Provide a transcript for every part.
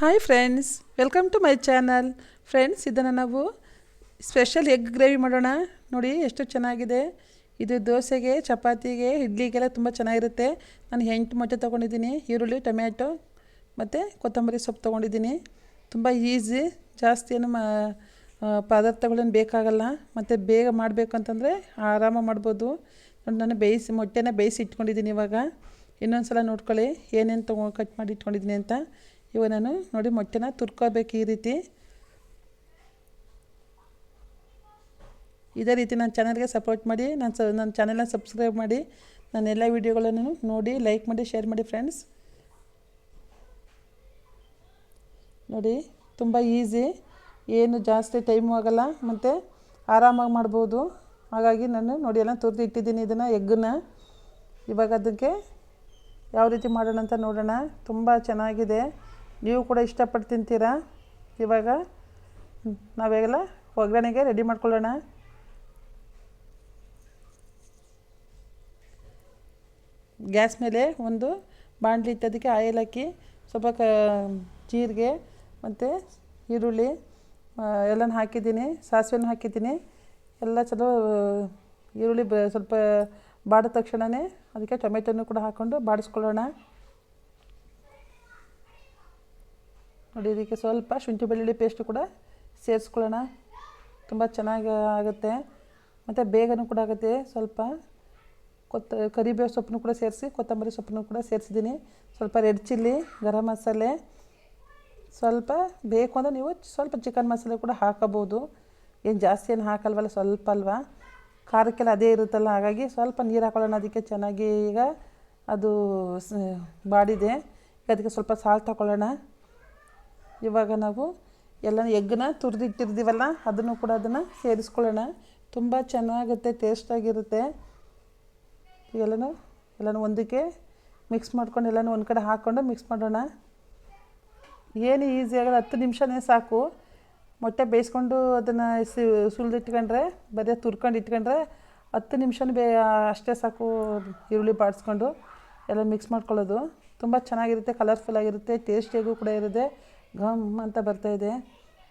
Hi friends welcome to my channel friends ಇದನ್ನು ನಾವು special egg gravy ಮಾಡೋಣ. ನೋಡಿ, ಎಷ್ಟು ಚೆನ್ನಾಗಿದೆ. ಇದು ದೋಸೆಗೆ, ಚಪಾತಿಗೆ, ಇಡ್ಲಿಗೆಲ್ಲ ತುಂಬ ಚೆನ್ನಾಗಿರುತ್ತೆ. ನಾನು ಎಂಟು ಮೊಟ್ಟೆ ತೊಗೊಂಡಿದ್ದೀನಿ, ಈರುಳ್ಳಿ, ಟೊಮ್ಯಾಟೊ, ಮತ್ತು ಕೊತ್ತಂಬರಿ ಸೊಪ್ಪು ತೊಗೊಂಡಿದ್ದೀನಿ. ತುಂಬ ಈಸಿ, ಜಾಸ್ತಿ ಏನು ಮಾ ಪದಾರ್ಥಗಳೇನು ಬೇಕಾಗಲ್ಲ. ಮತ್ತು ಬೇಗ ಮಾಡಬೇಕು ಅಂತಂದರೆ ಆರಾಮ ಮಾಡ್ಬೋದು. ನಾನು ಬೇಯಿಸಿ, ಮೊಟ್ಟೆನ ಬೇಯಿಸಿ ಇಟ್ಕೊಂಡಿದ್ದೀನಿ ಇವಾಗ. ಇನ್ನೊಂದು ಸಲ ನೋಡ್ಕೊಳ್ಳಿ, ಏನೇನು ತೊಗೊ, ಕಟ್ ಮಾಡಿ ಇಟ್ಕೊಂಡಿದ್ದೀನಿ ಅಂತ. ಇವಾಗ ನಾನು ನೋಡಿ ಮೊಟ್ಟೆನ ತುರ್ಕೋಬೇಕು ಈ ರೀತಿ. ಇದೇ ರೀತಿ ನನ್ನ ಚಾನಲ್ಗೆ ಸಪೋರ್ಟ್ ಮಾಡಿ, ನನ್ನ ಸ, ನನ್ನ ಚಾನಲ್ನ ಸಬ್ಸ್ಕ್ರೈಬ್ ಮಾಡಿ, ನನ್ನ ಎಲ್ಲ ವೀಡಿಯೋಗಳನ್ನು ನೋಡಿ, ಲೈಕ್ ಮಾಡಿ, ಶೇರ್ ಮಾಡಿ ಫ್ರೆಂಡ್ಸ್. ನೋಡಿ, ತುಂಬ ಈಸಿ, ಏನು ಜಾಸ್ತಿ ಟೈಮು ಆಗಲ್ಲ, ಮತ್ತು ಆರಾಮಾಗಿ ಮಾಡ್ಬೋದು. ಹಾಗಾಗಿ ನಾನು ನೋಡಿ ಎಲ್ಲ ತುರಿದು ಇಟ್ಟಿದ್ದೀನಿ ಇದನ್ನು, ಎಗ್ಗನ್ನ. ಇವಾಗ ಅದಕ್ಕೆ ಯಾವ ರೀತಿ ಮಾಡೋಣ ಅಂತ ನೋಡೋಣ. ತುಂಬ ಚೆನ್ನಾಗಿದೆ. ನೀವು ಕೂಡ ಇಷ್ಟಪಟ್ಟು ತಿಂತೀರಾ? ಇವಾಗ? ನಾವೆಲ್ಲ ಒಗ್ಗರಣೆಗೆ ರೆಡಿ ಮಾಡ್ಕೊಳ್ಳೋಣ. ಗ್ಯಾಸ್ ಮೇಲೆ ಒಂದು ಬಾಣಲಿ ಇತ್ತದಕ್ಕೆ ಆಯಿಲ್ ಹಾಕಿ ಸ್ವಲ್ಪ ಕ, ಜೀರಿಗೆ ಮತ್ತು ಈರುಳ್ಳಿ ಎಲ್ಲನೂ ಹಾಕಿದ್ದೀನಿ, ಸಾಸಿವೆನೂ ಹಾಕಿದ್ದೀನಿ. ಎಲ್ಲ ಚಲೋ, ಈರುಳ್ಳಿ ಸ್ವಲ್ಪ ಬಾಡಿದ ತಕ್ಷಣವೇ ಅದಕ್ಕೆ ಟೊಮೆಟೊನೂ ಕೂಡ ಹಾಕ್ಕೊಂಡು ಬಾಡಿಸ್ಕೊಳ್ಳೋಣ. ನೋಡಿ, ಇದಕ್ಕೆ ಸ್ವಲ್ಪ ಶುಂಠಿ ಬೆಳ್ಳುಳ್ಳಿ ಪೇಸ್ಟ್ ಕೂಡ ಸೇರಿಸ್ಕೊಳ್ಳೋಣ. ತುಂಬ ಚೆನ್ನಾಗಿ ಆಗುತ್ತೆ. ಮತ್ತು ಬೇಗನೂ ಕೂಡ ಆಗುತ್ತೆ. ಸ್ವಲ್ಪ ಕೊತ್ತ, ಕರಿಬೇವು ಸೊಪ್ಪನ್ನು ಕೂಡ ಸೇರಿಸಿ, ಕೊತ್ತಂಬರಿ ಸೊಪ್ಪನ್ನು ಕೂಡ ಸೇರಿಸಿದ್ದೀನಿ. ಸ್ವಲ್ಪ ರೆಡ್ ಚಿಲ್ಲಿ ಗರಂ ಮಸಾಲೆ. ಸ್ವಲ್ಪ ಬೇಕು ಅಂದರೆ ನೀವು ಸ್ವಲ್ಪ ಚಿಕನ್ ಮಸಾಲೆ ಕೂಡ ಹಾಕೋಬೋದು ಏನು ಜಾಸ್ತಿ ಏನು ಹಾಕಲ್ವಲ್ಲ, ಸ್ವಲ್ಪ ಅಲ್ವಾ? ಖಾರಕ್ಕೆಲ್ಲ ಅದೇ ಇರುತ್ತಲ್ಲ, ಹಾಗಾಗಿ ಸ್ವಲ್ಪ ನೀರು ಹಾಕೊಳ್ಳೋಣ. ಅದಕ್ಕೆ ಚೆನ್ನಾಗಿ ಈಗ ಅದು ಬಾಡಿದೆ. ಅದಕ್ಕೆ ಸ್ವಲ್ಪ ಸಾಲ್ ಹಾಕೊಳ್ಳೋಣ. ಇವಾಗ ನಾವು ಎಲ್ಲ ಎಗ್ಗನ್ನ ತುರಿದಿಟ್ಟಿರ್ತೀವಲ್ಲ ಅದನ್ನು ಕೂಡ ಅದನ್ನು ಸೇರಿಸ್ಕೊಳ್ಳೋಣ. ತುಂಬ ಚೆನ್ನಾಗುತ್ತೆ, ಟೇಸ್ಟಾಗಿರುತ್ತೆ. ಎಲ್ಲನೂ ಎಲ್ಲನೂ ಒಂದಕ್ಕೆ ಮಿಕ್ಸ್ ಮಾಡ್ಕೊಂಡು ಎಲ್ಲನೂ ಒಂದು ಕಡೆ ಹಾಕ್ಕೊಂಡು ಮಿಕ್ಸ್ ಮಾಡೋಣ. ಏನು ಆಗಲ್ಲ, ಹತ್ತು ನಿಮಿಷನೇ ಸಾಕು. ಮೊಟ್ಟೆ ಬೇಯಿಸ್ಕೊಂಡು ಅದನ್ನು ಸಿ ಸುಲಿದಿಟ್ಕೊಂಡ್ರೆ ಬರೀ ತುರ್ಕೊಂಡು ಇಟ್ಕೊಂಡ್ರೆ ಹತ್ತು ನಿಮಿಷನೂ ಬೇ, ಅಷ್ಟೇ ಸಾಕು ಈರುಳ್ಳಿ ಬಾಡಿಸ್ಕೊಂಡು ಎಲ್ಲ ಮಿಕ್ಸ್ ಮಾಡ್ಕೊಳ್ಳೋದು. ತುಂಬ ಚೆನ್ನಾಗಿರುತ್ತೆ ಕಲರ್ಫುಲ್ ಆಗಿರುತ್ತೆ ಟೇಸ್ಟಿಯಾಗೂ ಕೂಡ ಇರುತ್ತೆ. ಘಮ್ ಅಂತ ಇದೆ.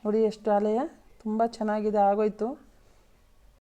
ನೋಡಿ ಎಷ್ಟು ಆಲಯ ತುಂಬ ಚೆನ್ನಾಗಿದೆ ಆಗೋಯ್ತು